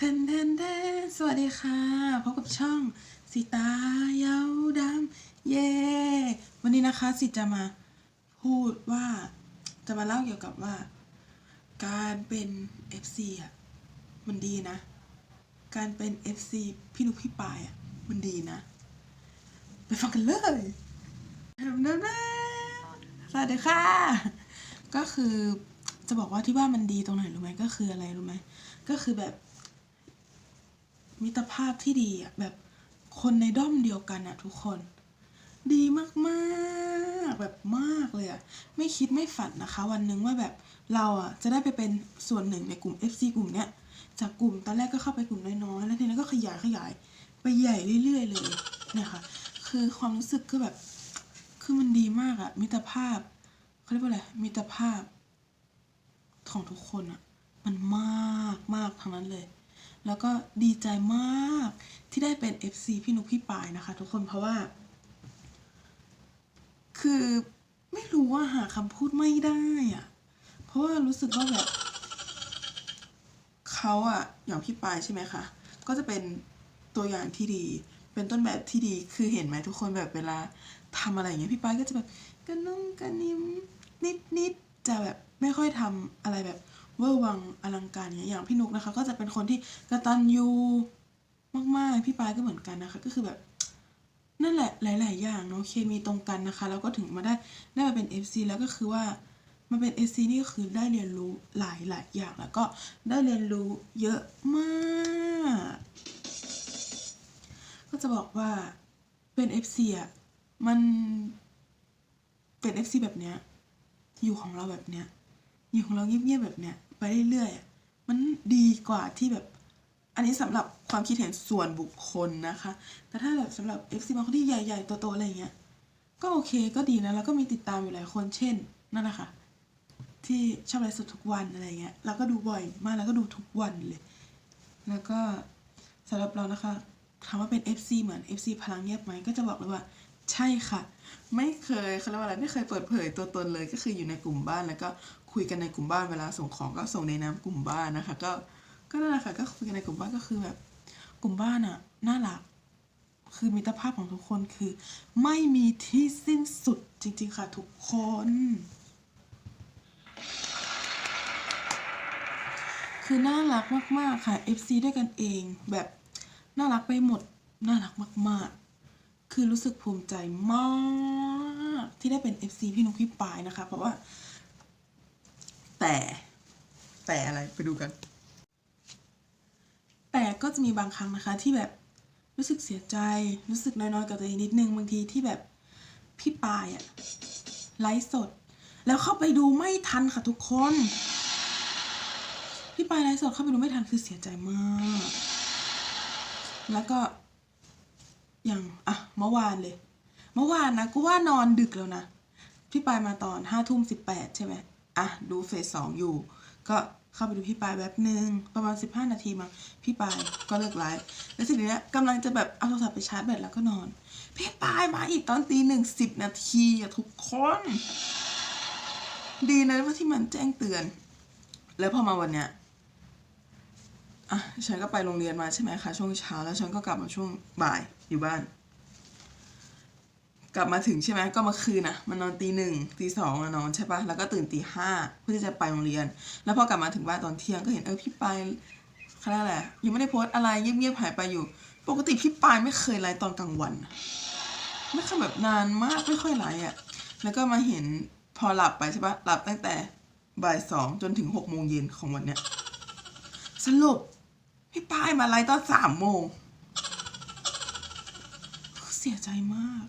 เทนเทนเทนสวัสดีค่ะ พบกับช่องสีตาเยาวดำเย่วันนี้นะคะสิจะมาพูดว่าจะมาเล่าเกี่ยวกับว่า การเป็น FC อะมันดีนะ การเป็น FC พี่นุกพี่ปายอะมันดีนะ ไปฟังกันเลยสวัสดีค่ะ ก็คือจะบอกว่าที่ว่ามันดีตรงไหนรู้ไหมก็คืออะไรรู้ไหมก็คือแบบ มิตรภาพที่ดีอะแบบคนในด้อมเดียวกันอะทุกคน ดีมากๆแบบมากเลยอะไม่คิดไม่ฝันนะคะ วันหนึ่งว่าแบบเราอะจะได้ไปเป็นส่วนหนึ่งในกลุ่ม FC กลุ่มเนี้ยจากกลุ่มตอนแรกก็เข้าไปกลุ่มน้อยๆแล้วทีนี้ก็ขยายขยายไปใหญ่เรื่อย ๆ เลยเนี่ยค่ะ คือความรู้สึกก็แบบ คือมันดีมากอะมิตรภาพเขาเรียกว่าอะไรมิตรภาพ ของทุกคนอะมันมากมากทั้งนั้นเลย แล้วก็ดีใจมากที่ได้เป็น FC พี่นุกพี่ปายนะคะ ทุกคนเพราะว่า คือไม่รู้ว่าหาคำพูดไม่ได้อะเพราะว่ารู้สึกว่าแบบเขาอะอย่างพี่ปายใช่ไหมคะ ก็จะเป็นตัวอย่างที่ดี เป็นต้นแบบที่ดีคือเห็นไหมทุกคนแบบเวลาทำอะไรอย่างเงี้ยพี่ปายก็จะแบบกระนุ่งกระนิ่มนิดนิดๆจะแบบไม่ค่อยทำอะไรแบบ เวอร์วังอลังการเงี้ยอย่างพี่นุกนะคะ ก็จะเป็นคนที่กระตันยูมากๆพี่ปายก็เหมือนกันนะคะ ก็คือแบบนั่นแหละหลาย ๆ อย่างเนาะเคมีตรงกันนะคะ แล้วก็ถึงมาได้ได้มาเป็น FC แล้วก็คือว่ามาเป็น FC นี่ก็คือได้เรียนรู้หลายหลายอย่างแล้วก็ได้เรียนรู้เยอะมาก ก็จะบอกว่าเป็น FC อะมันเป็น FC แบบเนี้ยอยู่ของเราแบบเนี้ยอยู่ของเราเงียบๆแบบเนี้ย ไปเรื่อยๆ มันดีกว่าที่แบบ อันนี้สำหรับความคิดเห็นส่วนบุคคลนะคะ แต่ถ้าแบบสำหรับ FC บางคนที่ใหญ่ๆโตๆอะไรเงี้ย ก็โอเคก็ดีนะ แล้วก็มีติดตามอยู่หลายคนเช่นนั่นนะคะที่ชอบไลฟ์สดทุกวันอะไรเงี้ย แล้วก็ดูบ่อยมาก แล้วก็ดูทุกวันเลย แล้วก็สำหรับเรานะคะถามว่าเป็น FC เหมือน FC พลังเงียบไหมก็จะบอกเลยว่า ใช่ค่ะ ไม่เคยเขาเรียกว่าอะไรไม่เคยเปิดเผยตัวตนเลย ก็คืออยู่ในกลุ่มบ้านแล้วก็ คุยกันในกลุ่มบ้านเวลาส่งของก็ส่งในนามกลุ่มบ้านนะคะ ก็ก็นั่นแหละค่ะก็คุยกันในกลุ่มบ้านก็คือแบบกลุ่มบ้านอะน่ารักคือมิตรภาพของทุกคนคือ ไม่มีที่สิ้นสุดจริง ๆ ค่ะ ทุกคน คือน่ารักมาก ๆ ค่ะ FC ด้วยกันเองแบบน่ารักไปหมด น่ารักมาก ๆ คือรู้สึกภูมิใจมาก ที่ได้เป็น FC พี่นุกพี่ปายนะคะ เพราะว่า แต่ แต่อะไรไปดูกัน แต่ก็จะมีบางครั้งนะคะที่แบบรู้สึกเสียใจ รู้สึกน้อยๆกับตัวเองนิดนึงบางทีที่แบบพี่ปายอะไลฟ์สด แล้วเข้าไปดูไม่ทันค่ะทุกคน พี่ปายไลฟ์สดเข้าไปดูไม่ทันคือเสียใจมาก แล้วก็อย่างอะเมื่อวานเลย เมื่อวานนะกูว่านอนดึกแล้วนะพี่ปายมาตอนห้าทุ่มสิบแปดใช่ไหม อะดูเฟสสองอยู่ ก็เข้าไปดูพี่ปายแป๊บหนึ่งประมาณสิบห้านาทีมั้งพี่ปายก็เลิกไลฟ์แล้วทีเนี้ยกำลังจะแบบเอาโทรศัพท์ไปชาร์จแบตแล้วก็นอน พี่ปายมาอีกตอนตีหนึ่งสิบนาทีอะทุกคน ดีนะว่าที่มันแจ้งเตือน แล้วพอมาวันเนี้ยอะฉันก็ไปโรงเรียนมาใช่ไหมคะช่วงเช้าแล้วฉันก็กลับมาช่วงบ่ายอยู่บ้าน กลับมาถึงใช่ไหมก็มาคืนอะมันนอนตีหนึ่งตีสองนอนใช่ปะแล้วก็ตื่นตีห้าเพื่อที่จะไปโรงเรียน แล้วพอกลับมาถึงบ้านตอนเที่ยงก็เห็นเออพี่ปายเขาเรียกอะไรยังไม่ได้โพสอะไรเงียบๆหายไปอยู่ ปกติพี่ปายไม่เคยไลฟ์ตอนกลางวันไม่เคยแบบนานมากไม่ค่อยไลฟ์อะแล้วก็มาเห็นพอหลับไปใช่ปะหลับตั้งแต่บ่ายสองจนถึงหกโมงเย็นของวันเนี้ยสรุปพี่ป้ายมาไลฟ์ตอนสามโมงเสียใจมาก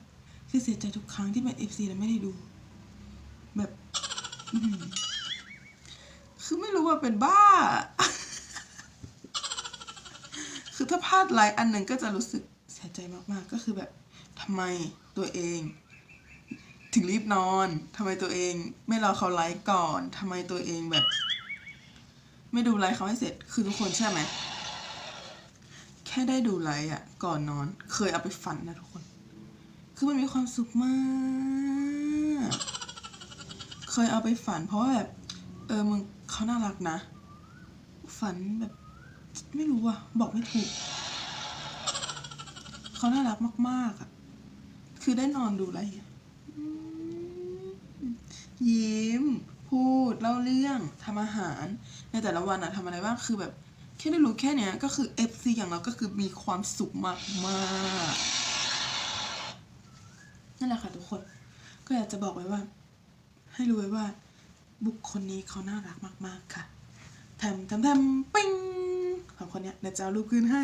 คือเสียใจทุกครั้งที่เป็นเอฟซีแล้วไม่ได้ดู แบบคือไม่รู้ว่าเป็นบ้า คือถ้าพลาดไลฟ์อันหนึ่งก็จะรู้สึกเสียใจมากๆ ก็คือแบบทำไมตัวเอง ถึงรีบนอนทำไมตัวเอง ไม่รอเขาไลฟ์ก่อนทำไมตัวเองแบบ ไม่ดูไลฟ์เขาให้เสร็จ คือทุกคนใช่ไหมแค่ได้ดูไลฟ์อะ ก่อนนอน เคยเอาไปฝันนะทุกคน คือมันมีความสุขมาก เคยเอาไปฝันเพราะแบบ เออมึงเขาน่ารักนะ ฝันแบบ ไม่รู้อะบอกไม่ถูก เขาน่ารักมาก ๆอะคือได้นอนดูอะไร ยิ้ม พูด เล่าเรื่องทำอาหาร ในแต่ละวันอะทำอะไรบ้าง คือแบบ แค่ได้รู้แค่เนี้ย ก็คือ FC อย่างเราก็คือมีความสุขมากๆ นั่นแหละค่ะทุกคน ก็อยากจะบอกไว้ว่า ให้รู้ไว้ว่า บุคคลนี้เขาน่ารักมากๆค่ะแถมแถมแถมปิ้งสองคนเนี้ยเดี๋ยวจะเอารูปขึ้นให้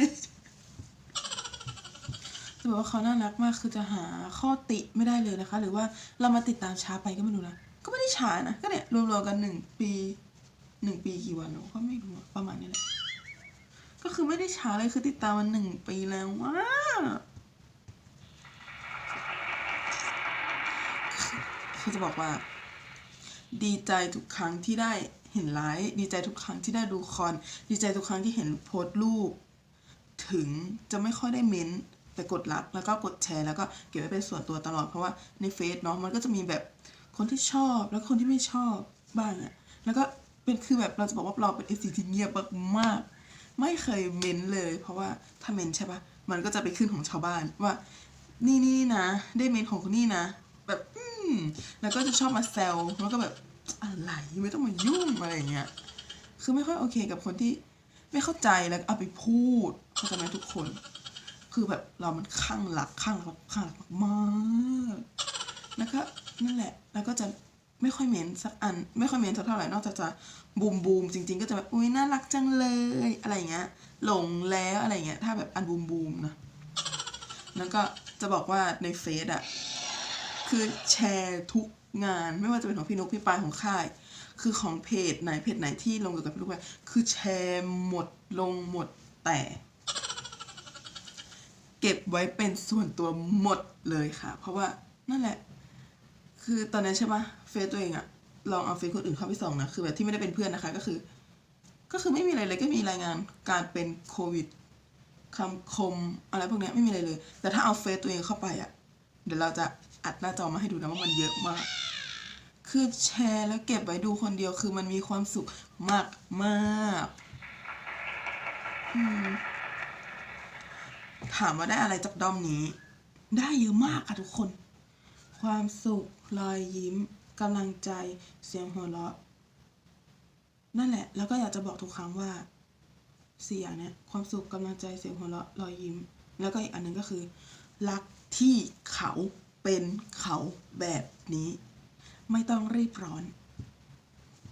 จะบอกว่าเขาน่ารักมากคือจะหาข้อติไม่ได้เลยนะคะ หรือว่าเรามาติดตามช้าไปก็ไม่รู้นะก็ไม่ได้ช้านะก็เนี่ยรวมๆกันหนึ่งปีหนึ่งปีกี่วันเนอะก็ไม่รู้ประมาณนี้แหละก็คือไม่ได้ช้าเลยคือติดตามมันหนึ่งปีแล้วว่า คือจะบอกว่า ดีใจทุกครั้งที่ได้เห็นไลฟ์ดีใจทุกครั้งที่ได้ดูคอน ดีใจทุกครั้งที่เห็นโพสต์รูป ถึงจะไม่ค่อยได้เม้นต์แต่กดรักแล้วก็กดแชร์แล้วก็เก็บไว้เป็นส่วนตัวตลอดเพราะว่าในเฟซเนาะมันก็จะมีแบบคนที่ชอบแล้วคนที่ไม่ชอบบ้างอะแล้วก็เป็นคือแบบเราจะบอกว่าเราเป็นเอซีที่เงียบมากๆไม่เคยเม้นต์เลย เพราะว่าถ้าเม้นต์ใช่ปะมันก็จะไปขึ้นของชาวบ้านว่า นี่นี่นะ ได้เมนของคนนี้นะ แล้วก็จะชอบมาแซวแล้วก็แบบอะไรไม่ต้องมายุ่งอะไรเงี้ยคือไม่ค่อยโอเคกับคนที่ไม่เข้าใจแล้วเอาไปพูดเข้าใจไหมทุกคน คือแบบเรามันข้างหลักข้างหลักข้างหลักมากแล้วก็นั่นแหละ แล้วก็จะไม่ค่อยเมนสักอัน ไม่ค่อยเมนสักเท่าไหร่นอกจากจะบูมบูมจริง ๆ ก็จะแบบอุ้ยน่ารักจังเลยอะไรเงี้ย หลงแล้วอะไรเงี้ยถ้าแบบอันบูมบูมนะแล้วก็จะบอกว่าในเฟซอะ คือแชร์ทุกงานไม่ว่าจะเป็นของพี่นุกพี่ปายของค่าย คือของเพจไหนเพจไหนที่ลงเกี่ยวกับพี่นุกไปายคือแชร์หมดลงหมดแต่ เก็บไว้เป็นส่วนตัวหมดเลยค่ะ เพราะว่านั่นแหละ คือตอนนั้นใช่ปะเฟซตัวเองอะลองเอาเฟซคนอื่นเข้าไปส่องนะคือแบบที่ไม่ได้เป็นเพื่อนนะคะก็คือ ก็คือไม่มีอะไรเลยก็มีรายงานการเป็นโควิดคำคมอะไรพวกนี้ไม่มีอะไรเลย แต่ถ้าเอาเฟซตัวเองเข้าไปอะ เดี๋ยวเราจะอัดหน้าจอมาให้ดูนะว่ามันเยอะมาก คือแชร์แล้วเก็บไว้ดูคนเดียวคือมันมีความสุขมากมากมถามว่าได้อะไรจากดอมนี้ ได้เยอะมากค่ะทุกคน ความสุขรอยยิ้มกำลังใจเสียงหัวเราะ นั่นแหละ แล้วก็อยากจะบอกทุกครั้งว่าสี่อย่างเนี้ยความสุขกำลังใจเสียงหัวเราะรอยยิ้ม แล้วก็อีกอันหนึงก็คือ รัก ที่เขาเป็นเขาแบบนี้ ไม่ต้องรีบร้อน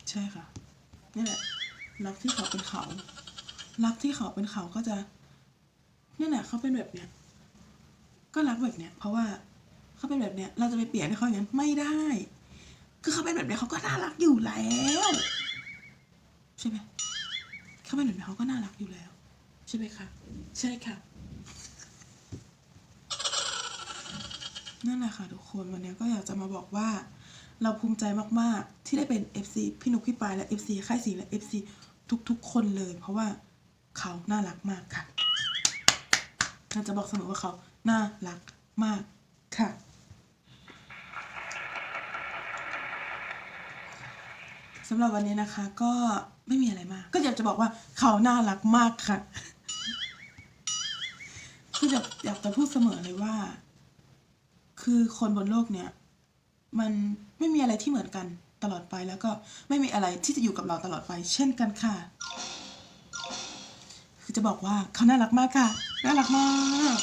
ใช่ค่ะนี่แหละ รักที่เขาเป็นเขา รักที่เขาเป็นเขาก็จะนี่แหละเขาเป็นแบบเนี้ยก็รักแบบเนี้ยเพราะว่าเขาเป็นแบบเนี้ย เราจะไปเปลี่ยนให้เขาอย่างนั้นไม่ได้ คือเขาเป็นแบบเนี้ยเขาก็น่ารักอยู่แล้วใช่ไหมเขาเป็นแบบนี้เขาก็น่ารักอยู่แล้ว ใช่ไหมคะใช่ค่ะ นั่นแหละค่ะทุกคนวันนี้ก็อยากจะมาบอกว่า เราภูมิใจมากๆ ที่ได้เป็น FC พี่นุกพี่ปายและ FC ค่ายสีและ FC ทุกๆ คนเลย เพราะว่าเขาน่ารักมากค่ะเราจะบอกเสมอว่าเขาน่ารักมากค่ะ สำหรับวันนี้นะคะ ก็ไม่มีอะไรมาก ก็อยากจะบอกว่าเขาน่ารักมากค่ะคืออยากอยากจะพูดเสมอเลยว่า คือคนบนโลกเนี้ยมันไม่มีอะไรที่เหมือนกันตลอดไปแล้วก็ไม่มีอะไรที่จะอยู่กับเราตลอดไป เช่นกันค่ะ คือจะบอกว่าเขาน่ารักมากค่ะ น่ารักมาก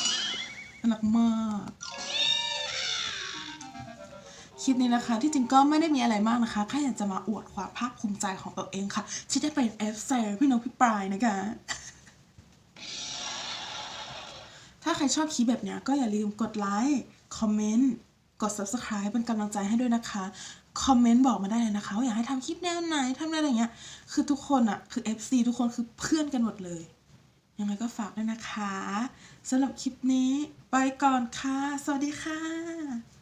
น่ารักมากคลิปนี้นะคะ ที่จริงก็ไม่ได้มีอะไรมากนะคะแค่อยากจะมาอวดความภาคภูมิใจของตัวเองค่ะ ที่ได้เป็นเอฟเซร์พี่นกพี่ปลายนะคะ ถ้าใครชอบคลิปแบบเนี้ยก็อย่าลืมกดไลค์ คอมเมนต์กด subscribe เป็นกำลังใจให้ด้วยนะคะ คอมเมนต์บอกมาได้เลยนะคะว่าอยากให้ทำคลิปแนวไหนทำอะไรอย่างเงี้ย คือทุกคนอะคือ FC ทุกคนคือเพื่อนกันหมดเลย ยังไงก็ฝากด้วยนะคะสำหรับคลิปนี้ ไปก่อนค่ะ สวัสดีค่ะ